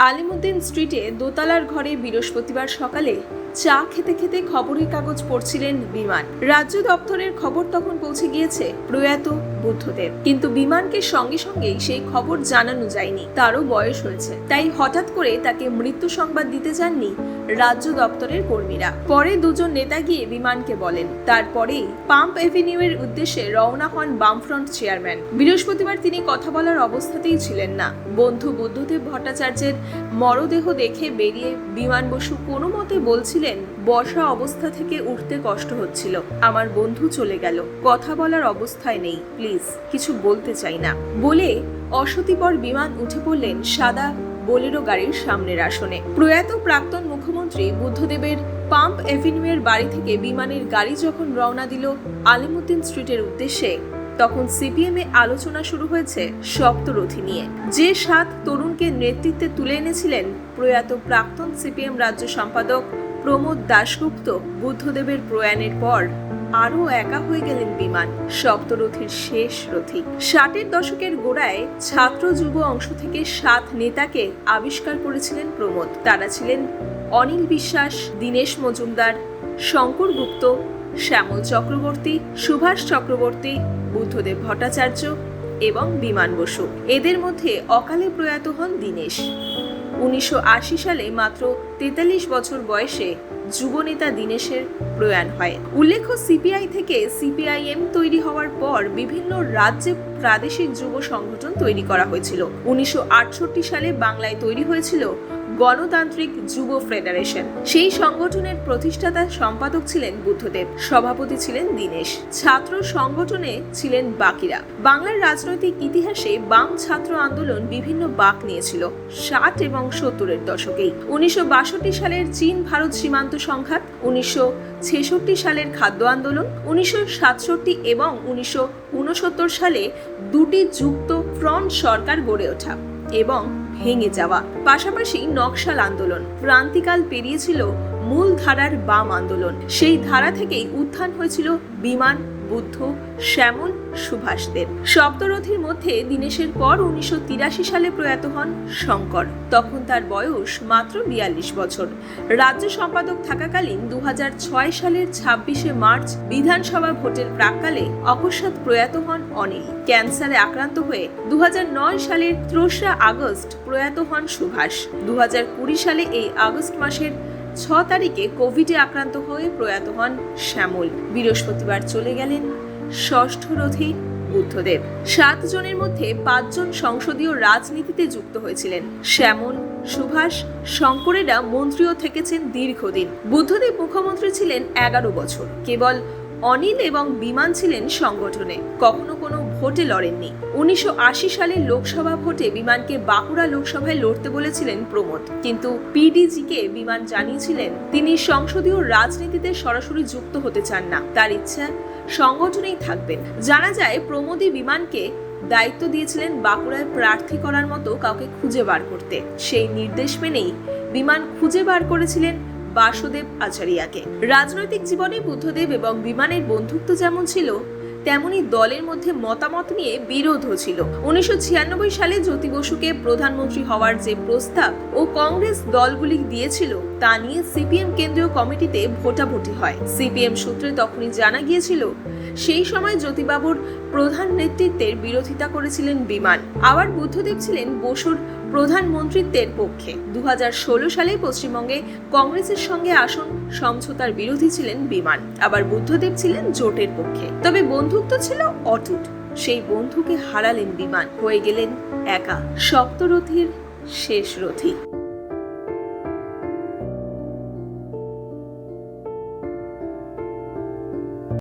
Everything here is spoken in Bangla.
আলিমুদ্দিন স্ট্রিটে দোতলার ঘরে বৃহস্পতিবার সকালে চা খেতে খেতে খবরের কাগজ পড়ছিলেন বিমান। রাজ্য দপ্তরের খবর তখন পৌঁছে গিয়েছে প্রয়াত বুদ্ধদেব। কিন্তু বিমানকে সঙ্গে সঙ্গেই সেই খবর জানানো যায়নি, তারও বয়স হয়েছে। তাই হঠাৎ করে তাকে মৃত্যু সংবাদ দিতে যাননি রাজ্য দপ্তরের কর্মীরা। পরে দুজন নেতা গিয়ে বিমানকে বলেন, তারপরেই পাম্প এভিনিউ এর উদ্দেশ্যে রওনা হন বামফ্রন্ট চেয়ারম্যান। বৃহস্পতিবার তিনি কথা বলার অবস্থাতেই ছিলেন না। বন্ধু বুদ্ধদেব ভট্টাচার্যের মরদেহ দেখে বেরিয়ে বিমান বসু কোনো মতে বলছিলেন বসা অবস্থা থেকে উঠতে কষ্ট হচ্ছিল। আমার বন্ধু চলে গেল। কথা বলার অবস্থায় নেই, প্লিজ। কিছু বলতে চাই না। বলে অসতিপর বিমান উঠে পড়লেন সাদা বোলেরো গাড়ির সামনের আসনে। প্রয়াত প্রাক্তন মুখ্যমন্ত্রী বুদ্ধদেবের পাম্প এভিনিউয়ের বাড়ি থেকে বিমানের গাড়ি যখন রওনা দিল আলিমুদ্দিন স্ট্রিটের উদ্দেশ্যে, তখন সিপিএম এ আলোচনা শুরু হয়েছে সপ্তরথী নিয়ে। যে সাত তরুণকে নেতৃত্বে তুলে এনেছিলেন প্রয়াত প্রাক্তন সিপিএম রাজ্য সম্পাদক প্রমোদ দাশগুপ্ত বুদ্ধদেবের প্রয়াণের পর আরও একা হয়ে গেলেন বিমান সপ্তরথীর শেষ রথী। ষাটের দশকের গোড়ায় ছাত্র যুব অংশ থেকে সাত নেতাকে আবিষ্কার করেছিলেন প্রমোদ। তারা ছিলেন অনিল বিশ্বাস, দীনেশ মজুমদার, শঙ্কর গুপ্ত, শ্যামল চক্রবর্তী, সুভাষ চক্রবর্তী, বুদ্ধদেব ভট্টাচার্য এবং বিমান বসু। এদের মধ্যে অকালে প্রয়াত হন দীনেশ। উনিশশো আশি সালে মাত্র তেতাল্লিশ বছর বয়সে যুবনেতা দীনেশের প্রয়াণ হয়। উল্লেখ্য, সিপিআই থেকে সিপিআইএম তৈরি হওয়ার পর বিভিন্ন রাজ্যে প্রাদেশিক যুব সংগঠন তৈরি করা হয়েছিল। উনিশশো আটষট্টি সালে বাংলায় তৈরি হয়েছিল গণতান্ত্রিক যুব ফেডারেশন। সেই সংগঠনের প্রতিষ্ঠাতা সম্পাদক ছিলেন বুদ্ধদেব, সভাপতি ছিলেন দীনেশ, ছাত্র সংগঠনে ছিলেন বাকিরা। বাংলার রাজনৈতিক ইতিহাসে বাম ছাত্র আন্দোলন বিভিন্ন বাক নিয়েছিল, ষাট এবং সত্তরের দশকেই। উনিশশো বাষট্টি সালের চীন ভারত সীমান্ত সংঘাত, উনিশশো ছেষট্টি সালের খাদ্য আন্দোলন, উনিশশো সাতষট্টি এবং উনিশশো উনসত্তর সালে দুটি যুক্ত ফ্রন্ট সরকার গড়ে ওঠা এবং ভেঙে যাওয়া। পাশাপাশি নকশাল আন্দোলন। ক্রান্তিকাল পেরিয়েছিল মূল ধারার বাম আন্দোলন। সেই ধারা থেকেই উত্থান হয়েছিল বিমান বুদ্ধ, শ্যামল সুভাষদের সপ্তরথীর মধ্যে দিনেশের পর উনিশশো তিরাশি সালে প্রয়াত হন শঙ্কর। তখন তার বয়স মাত্র বিয়াল্লিশ বছর। রাজ্য সম্পাদক থাকাকালীন দুহাজার ছয় সালের ছাব্বিশে মার্চ বিধানসভা ভোটের প্রাককালে অকস্মাৎ প্রয়াত হন অনিল। ক্যান্সারে আক্রান্ত হয়ে দু হাজার নয় সালের তেসরা আগস্ট প্রয়াত হন সুভাষ। দু হাজার কুড়ি সালে এই আগস্ট মাসের ছ তারিখে কোভিডে আক্রান্ত হয়ে প্রয়াত হন শ্যামল। বৃহস্পতিবার চলে গেলেন ষষ্ঠ রথী বুদ্ধদেব। সাত জনের মধ্যে পাঁচজন সংসদীয় রাজনীতিতে যুক্ত হয়েছিলেন। শ্যামল, সুভাষ, শঙ্করেরা মন্ত্রীও থেকেছেন দীর্ঘদিন। বুদ্ধদেব মুখ্যমন্ত্রী ছিলেন এগারো বছর। কেবল অনিল এবং বিমান ছিলেন সংগঠনে। কখনো কোনো ভোটে লড়েননি। উনিশশো সালের লোকসভা ভোটে বিমানকে বাঁকুড়া লোকসভায় লড়তে বলেছিলেন প্রমোদ। কিন্তু পিডিজিকে বিমান জানিয়েছিলেন, তিনি সংসদীয় রাজনীতিতে সরাসরি যুক্ত হতে চান না। তার ইচ্ছা, সংগঠনেই থাকবেন। জানা যায়, প্রমোদই বিমানকে দায়িত্ব দিয়েছিলেন বাঁকুড়ায় প্রার্থী করার মতো কাউকে খুঁজে বার করতে। সেই নির্দেশ মেনেই বিমান খুঁজে বার করেছিলেন বাসুদেব আচারিয়াকে। রাজনৈতিক জীবনে বুদ্ধদেব এবং বিমানের বন্ধুত্ব যেমন ছিল তেমনি দলের মধ্যে মতামত নিয়ে বিরোধও ছিল। উনিশশো ছিয়ানব্বই সালে জ্যোতি বসুকে প্রধানমন্ত্রী হওয়ার যে প্রস্তাব ও কংগ্রেস দলগুলি দিয়েছিল, তা নিয়ে সিপিএম কেন্দ্রীয় কমিটিতে ভোটাভুটি হয়। সিপিএম সূত্রে তখনই জানা গিয়েছিল, সেই সময় জ্যোতিবাবুর প্রধান নেতৃত্বের বিরোধিতা করেছিলেন বিমান। আবার বুদ্ধদেব ছিলেন বসুর প্রধানমন্ত্রিত্বের পক্ষে। দু সালে পশ্চিমবঙ্গে কংগ্রেসের সঙ্গে আসন সমঝোতার বিরোধী ছিলেন বিমান। আবার বুদ্ধদেব ছিলেন জোটের পক্ষে। তবে বন্ধুত্ব ছিল অটুট। সেই বন্ধুকে হারালেন বিমান। হয়ে গেলেন একা। সপ্তরথীর শেষ রথী।